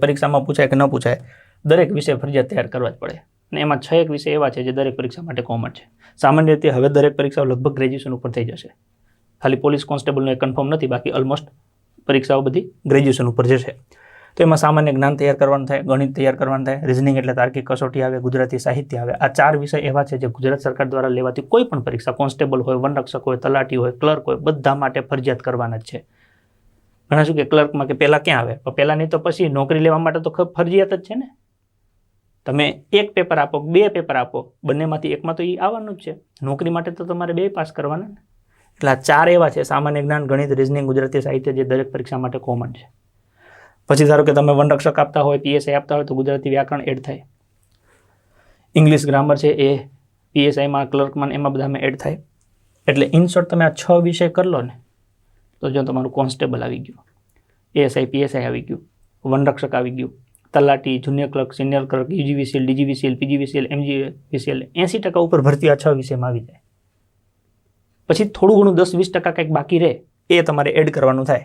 પરીક્ષામાં પૂછાય કે ન પૂછાય, દરેક વિષય ફરજિયાત તૈયાર કરવા જ પડે. અને એમાં છ એક વિષય એવા છે જે દરેક પરીક્ષા માટે કોમન છે. સામાન્ય રીતે હવે દરેક પરીક્ષાઓ લગભગ ગ્રેજ્યુએશન ઉપર થઈ જશે. ખાલી પોલીસ કોન્સ્ટેબલનું એ કન્ફર્મ નથી, બાકી ઓલમોસ્ટ પરીક્ષાઓ બધી ગ્રેજ્યુએશન ઉપર જશે. તો એમાં સામાન્ય જ્ઞાન તૈયાર કરવાનું થાય, ગણિત તૈયાર કરવાનું થાય રિઝનિંગ એટલે તાર્કિક કસોટી આવે, ગુજરાતી સાહિત્ય આવે. આ ચાર વિષય એવા છે જે ગુજરાત સરકાર દ્વારા લેવાતી કોઈ પણ પરીક્ષા, કોન્સ્ટેબલ હોય, વનરક્ષક હોય, તલાટી હોય, ક્લર્ક હોય, બધા માટે ફરજિયાત કરવાના જ છે. ઘણા શું કે ક્લર્કમાં કે પહેલાં ક્યાં આવે? પણ પહેલાં નહીં તો પછી નોકરી લેવા માટે તો ફરજિયાત જ છે ને. તમે એક પેપર આપો બે પેપર આપો, બંનેમાંથી એકમાં તો એ આવવાનું જ છે. નોકરી માટે તો તમારે બે પાસ કરવાના ને. એટલે આ ચાર એવા છે, સામાન્ય જ્ઞાન, ગણિત રિઝનિંગ ગુજરાતી સાહિત્ય, જે દરેક પરીક્ષા માટે કોમન છે. પછી ધારો કે તમે વનરક્ષક આપતા હોય પીએસઆઈ આપતા હોય, તો ગુજરાતી વ્યાકરણ એડ થાય. ઇંગ્લિશ ગ્રામર છે એ પીએસઆઈમાં ક્લર્કમાં એમાં બધામાં એડ થાય. એટલે ઇન શોર્ટ તમે આ છ વિષય કરી લો ને. તો જો તમારું કોન્સ્ટેબલ આવી ગયું, એએસઆઈ, પીએસઆઈ આવી ગયું, વનરક્ષક આવી ગયું, તલાટી, junior clerk, senior clerk UGVCL DGVCL PGVCL MGVCL એંસી ટકા ઉપર ભરતી આ છ વિષયમાં આવી જાય. પછી થોડું ઘણું દસ, વીસ ટકા કંઈક બાકી રહે, એ તમારે એડ કરવાનું થાય.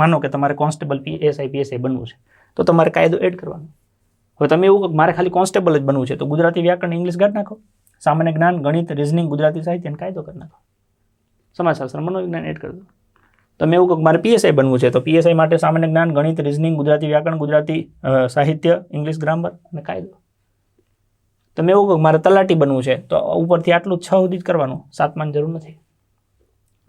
માનો કે તમારે કોન્સ્ટેબલ, પીએસઆઈ પીએસઆઈ બનવું છે, તો તમારે કાયદો એડ કરવાનો. હવે તમે એવું મારે ખાલી કોન્સ્ટેબલ જ બનવું છે, તો ગુજરાતી વ્યાકરણ, ઇંગ્લિશ કાઢી નાખો. સામાન્ય જ્ઞાન, ગણિત, રિઝનિંગ, ગુજરાતી સાહિત્ય કાયદો કરી નાખો. સમાજશાસ્ત્ર મનોવિજ્ઞાન એડ કરી દો. તમે એવું કહો મારે પીએસઆઈ બનવું છે, તો પીએસઆઈ માટે સામાન્ય જ્ઞાન, ગણિત રિઝનિંગ ગુજરાતી વ્યાકરણ, ગુજરાતી સાહિત્ય ઇંગ્લિશ ગ્રામર અને કાયદો. તમે એવું કહો મારે તલાટી બનવું છે, તો ઉપરથી આટલું છ સુધી જ કરવાનું, સાતમાની જરૂર નથી.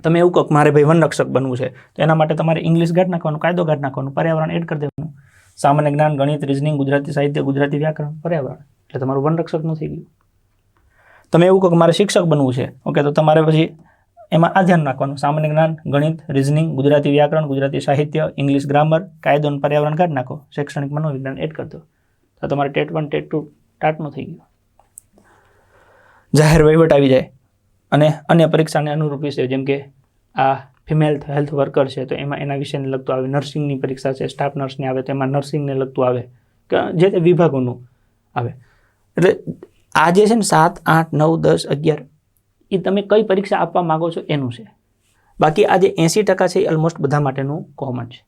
તમે એવું કહો મારે ભાઈ વનરક્ષક બનવું છે, તો એના માટે તમારે ઇંગ્લિશ ગાઢ નાખવાનું, કાયદો ગાઢ નાખવાનું, પર્યાવરણ એડ કરી દેવાનું. સામાન્ય જ્ઞાન, ગણિત રિઝનિંગ ગુજરાતી સાહિત્ય, ગુજરાતી વ્યાકરણ, પર્યાવરણ. એટલે તમારું વનરક્ષકનું થઈ ગયું. તમે એવું કહો મારે શિક્ષક બનવું છે, ઓકે, તો તમારે પછી એમાં આ ધ્યાન રાખવાનું. સામાન્ય જ્ઞાન, ગણિત રિઝનિંગ ગુજરાતી વ્યાકરણ, ગુજરાતી સાહિત્ય ઇંગ્લિશ ગ્રામર કાયદો અને પર્યાવરણ કાઢ નાખો. શૈક્ષણિક મનોવિજ્ઞાન એડ કરી તો તમારે ટેટ વન, ટેટ ટુ ટાટનું થઈ ગયું. જાહેર વહીવટ આવી જાય અને અન્ય પરીક્ષાને અનુરૂપ વિષય, જેમ કે આ ફિમેલ હેલ્થ વર્કર છે, તો એમાં એના વિશેને લગતું આવે. નર્સિંગની પરીક્ષા છે સ્ટાફ નર્સની આવે, તો એમાં નર્સિંગને લગતું આવે. કે જે તે વિભાગોનું આવે. એટલે આ જે છે ને સાત, આઠ, નવ, દસ, અગિયાર એ તમે કઈ પરીક્ષા આપવા માગો છો એનું છે. બાકી આ જે એંસી ટકા છે એ ઓલમોસ્ટ બધા માટેનું કોમન છે.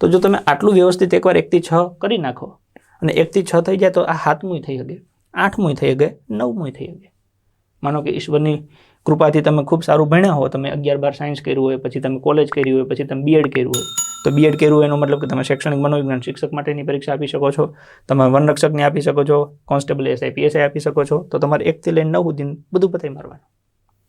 તો જો તમે આટલું વ્યવસ્થિત એકવાર એકથી છ કરી નાખો અને એકથી છ થઈ જાય તો આ હાથમુંય થઈ શકે, આઠમુંય થઈ શકે, નવમુંય થઈ શકે. માનો કે ઈશ્વરની કૃપાથી તમે ખૂબ સારું ભણ્યા હો, તમે અગિયાર બાર સાયન્સ કર્યું હોય, પછી તમે કોલેજ કર્યું હોય, પછી તમે બીએડ કર્યું હોય તો બીએડ કર્યું, એનો મતલબ કે તમે શૈક્ષણિક મનોવિજ્ઞાન શિક્ષક માટેની પરીક્ષા આપી શકો છો, તમે વનરક્ષકની આપી શકો છો, કોન્સ્ટેબલ એસઆઈ પીએસઆઈ આપી શકો છો, તો તમારે એકથી લઈને નવ સુધી બધું પતાવી મારવાનું.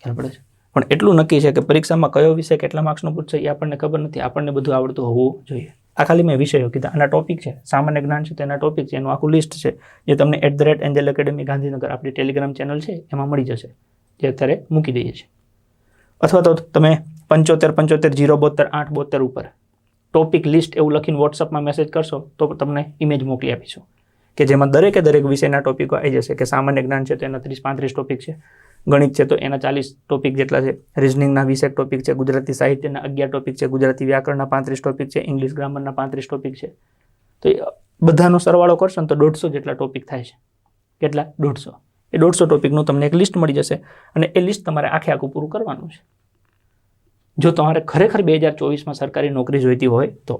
ખ્યાલ પડે છે? પણ એટલું નક્કી છે કે પરીક્ષામાં કયો વિષય કેટલા માર્ક્સનો પૂછશે એ આપણને ખબર નથી, આપણને બધું આવડતું હોવું જોઈએ. આ ખાલી મેં વિષયો કીધા. આના ટોપિક છે, સામાન્ય જ્ઞાન છે તેના ટોપિક છે, એનું આખું લિસ્ટ છે, જે તમને at the rate angel academy Gandhinagar, આપણી ટેલિગ્રામ ચેનલ છે, એમાં મળી જશે, જે અત્યારે મૂકી દઈએ છીએ. અથવા તો તમે પંચોતેર પંચોતેર જીરો બોતેર આઠ બોતેર ઉપર ટોપિક લિસ્ટ એવું લખીને વોટ્સઅપમાં મેસેજ કરશો, તો તમને ઇમેજ મોકલી આપીશું. કે જેમાં દરેકે દરેક વિષયના ટોપિકો આવી જશે. કે સામાન્ય જ્ઞાન છે તો એના ત્રીસ, પાંત્રીસ ટોપિક છે. ગણિત છે તો એના ચાલીસ ટોપિક જેટલા છે. રિઝનિંગના વીસેક ટોપિક છે, ગુજરાતી સાહિત્યના અગિયાર ટોપિક છે, ગુજરાતી વ્યાકરણના પાંત્રીસ ટોપિક છે ઇંગ્લિશ ગ્રામરના પાંત્રીસ ટોપિક છે. તો એ બધાનો સરવાળો કરશો ને તો દોઢસો જેટલા ટોપિક થાય છે. કેટલા? દોઢસો. એ દોઢસો ટોપિકનું તમને એક લિસ્ટ મળી જશે અને એ લિસ્ટ તમારે આખે આખું પૂરું કરવાનું છે. જો તમારે ખરેખર બે હજાર ચોવીસમાં સરકારી નોકરી જોઈતી હોય તો